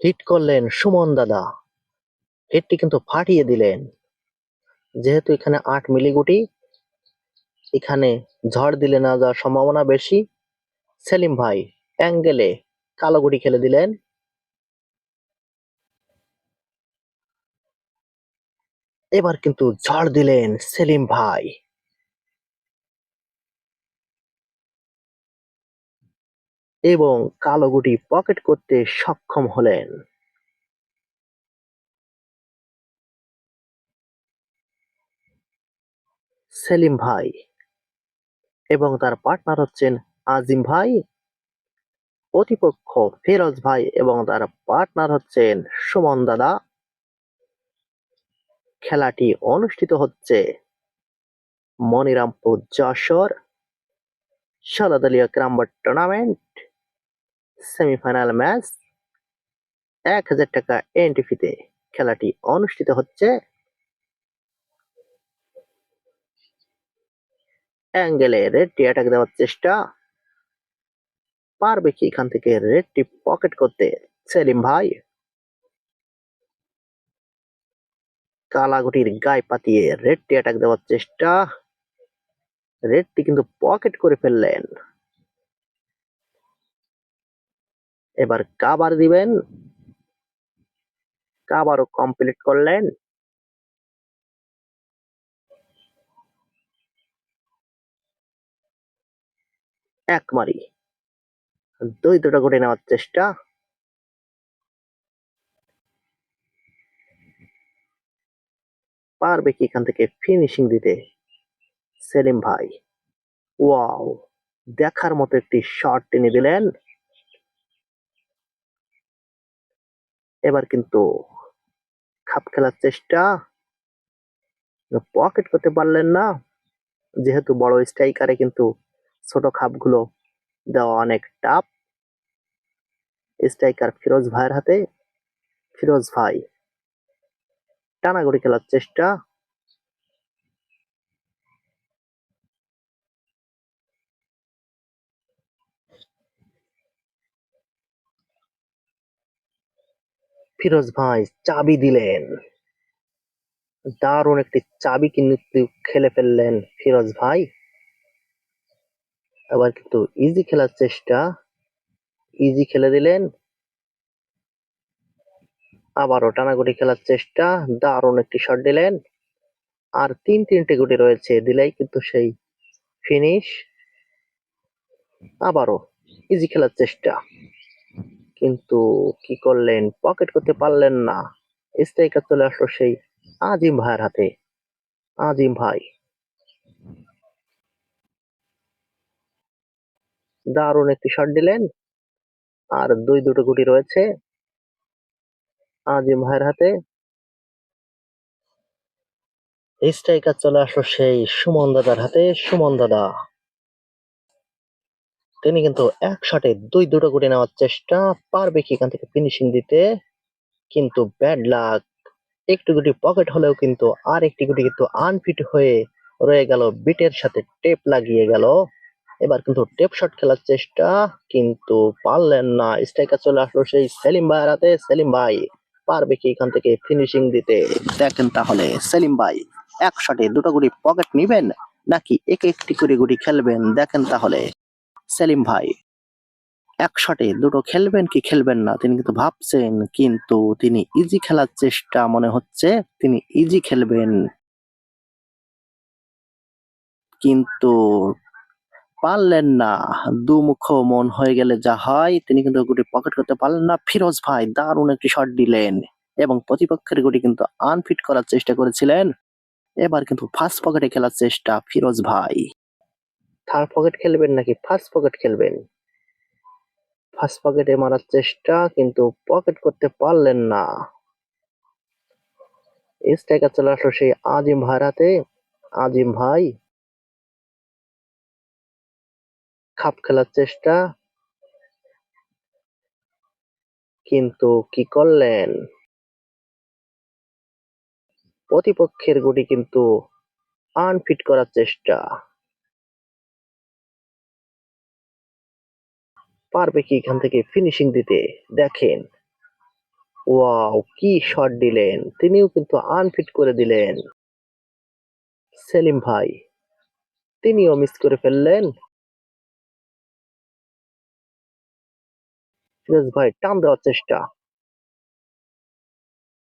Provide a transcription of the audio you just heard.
Hit করলেন সুমন দাদা। হিটটি কিন্তু ফাটিয়ে দিলেন। যেহেতু এখানে আট মিলি গুটি এখানে ঝড় দিলে না যাওয়ার সম্ভাবনা বেশি। সেলিম ভাই অ্যাঙ্গেলে কালো গুটি খেলে দিলেন। এবার কিন্তু ঝড় দিলেন সেলিম ভাই। এবং কালো গুটি পকেট করতে সক্ষম হলেন। সেলিম ভাই এবং তার পার্টনার হচ্ছেন আজিম ভাই, প্রতিপক্ষ ফিরোজ ভাই এবং তার পার্টনার হচ্ছেন সুমন দাদা। খেলাটি অনুষ্ঠিত হচ্ছে মনিরামপুর যশোর ষোলদলীয় ক্রাম্বর টুর্নামেন্ট সেমিফাইনাল ম্যাচ এক হাজার টাকা এন্ট্রি ফিতে খেলাটি অনুষ্ঠিত হচ্ছে অ্যাঙ্গেলে রেডটি অ্যাটাক দেওয়ার চেষ্টা পারবে কি এখান থেকে রেডটি পকেট করতে? সেলিম ভাই কালাগুটির গায়ে পাতিয়ে রেডটি অ্যাটাক দেওয়ার চেষ্টা। রেডটি কিন্তু পকেট করে ফেললেন। এবার কাবার দিবেন। কাবারও কমপ্লিট করলেন। এক মারি। দুই দুটো ঘটে নেওয়ার চেষ্টা। পারবে কি এখান থেকে ফিনিশিং দিতে? সেলিম ভাই ওয়াও দেখার মতো একটি শট টেনে দিলেন। এবার কিন্তু খাপ খেলার চেষ্টা। পকেট করতে পারলেন না। যেহেতু বড় স্ট্রাইকারে কিন্তু ছোট খাপগুলো দেওয়া অনেক টাফ স্ট্রাইকার ফিরোজ ভাইয়ের হাতে, ফিরোজ ভাই টানাগড়ি খেলার চেষ্টা। ফিরোজ ভাই চাবি দিলেন। দারুণ একটি চাবি কিন্তু খেলে ফেললেন ফিরোজ ভাই। আবার কিন্তু ইজি খেলার চেষ্টা। ইজি খেলে দিলেন। আবারও টানাগুটি খেলার চেষ্টা। দারুণ একটি শট দিলেন। আর তিন তিনটে গুটি রয়েছে, দিলেই কিন্তু সেই ফিনিশ আবারও ইজি খেলার চেষ্টা। কিন্তু কি করলেন? পকেট করতে পারলেন না। স্ট্রাইকার চলে আসলো সেই আজিম ভাইয়ের হাতে। আজিম ভাই। দারুণ একটি শট দিলেন। আর দুই, দুটো গুটি রয়েছে আজিম ভাইয়ের হাতে। স্ট্রাইকার চলে আসলো সেই সুমন দাদার হাতে। সুমন দাদা। তিনি কিন্তু এক শটে দুই, দুটো গুটি নেওয়ার চেষ্টা পারবে কি এখান থেকে ফিনিশিং দিতে। কিন্তু ব্যাড লাক একটু গুটি পকেট হলেও কিন্তু আর একটি গুটি কিন্তু আনফিট হয়ে রয়ে গেল, বিটের সাথে টেপ লাগিয়ে গেল। এবার কিন্তু টেপ শট খেলার চেষ্টা, কিন্তু পারলেন না। স্ট্রাইকার চলে আসলো সেই সেলিম ভাইয়ের হাতে। সেলিম ভাই পারবে কি এখান থেকে ফিনিশিং দিতে? দেখেন তাহলে, সেলিম ভাই, এক শটে দুটো গুটি পকেট নিবেন নাকি এক একটি করে গুটি খেলবেন? দেখেন তাহলে। সেলিম ভাই। এক শটে দুটো খেলবেন কি খেলবেন না? তিনি কিন্তু ভাবছেন, কিন্তু তিনি ইজি খেলার চেষ্টা মনে হচ্ছে, তিনি ইজি খেলবেন। কিন্তু পারলেন না। দুমুখ মন হয়ে গেলে যা হয়, তিনি কিন্তু গুটি পকেট করতে পারলেন না। ফিরোজ ভাই দারুণ একটি শট দিলেন এবং প্রতিপক্ষের গুটি কিন্তু আনফিট করার চেষ্টা করেছিলেন। এবার কিন্তু ফার্স্ট পকেটে খেলার চেষ্টা ফিরোজ ভাই। থার্ড পকেট খেলবেন নাকি ফার্স্ট পকেট খেলবেন? ফার্স্ট পকেটে মারার চেষ্টা, কিন্তু পকেট করতে পারলেন না। স্ট্রাইকার চলে আসলো সেই আজিম ভাইয়ের হাতে। আজিম ভাই খাপ খেলার চেষ্টা, কিন্তু কি করলেন? প্রতিপক্ষের গুটি কিন্তু আনফিট করার চেষ্টা। পারবে কি এখান থেকে ফিনিশিং দিতে? দেখেন। ওয়াও, কি শট দিলেন। তিনিও কিন্তু আনফিট করে দিলেন। সেলিম ভাই, তিনিও মিস করে ফেললেন। ফিরোজ ভাই, টান দেওয়ার চেষ্টা।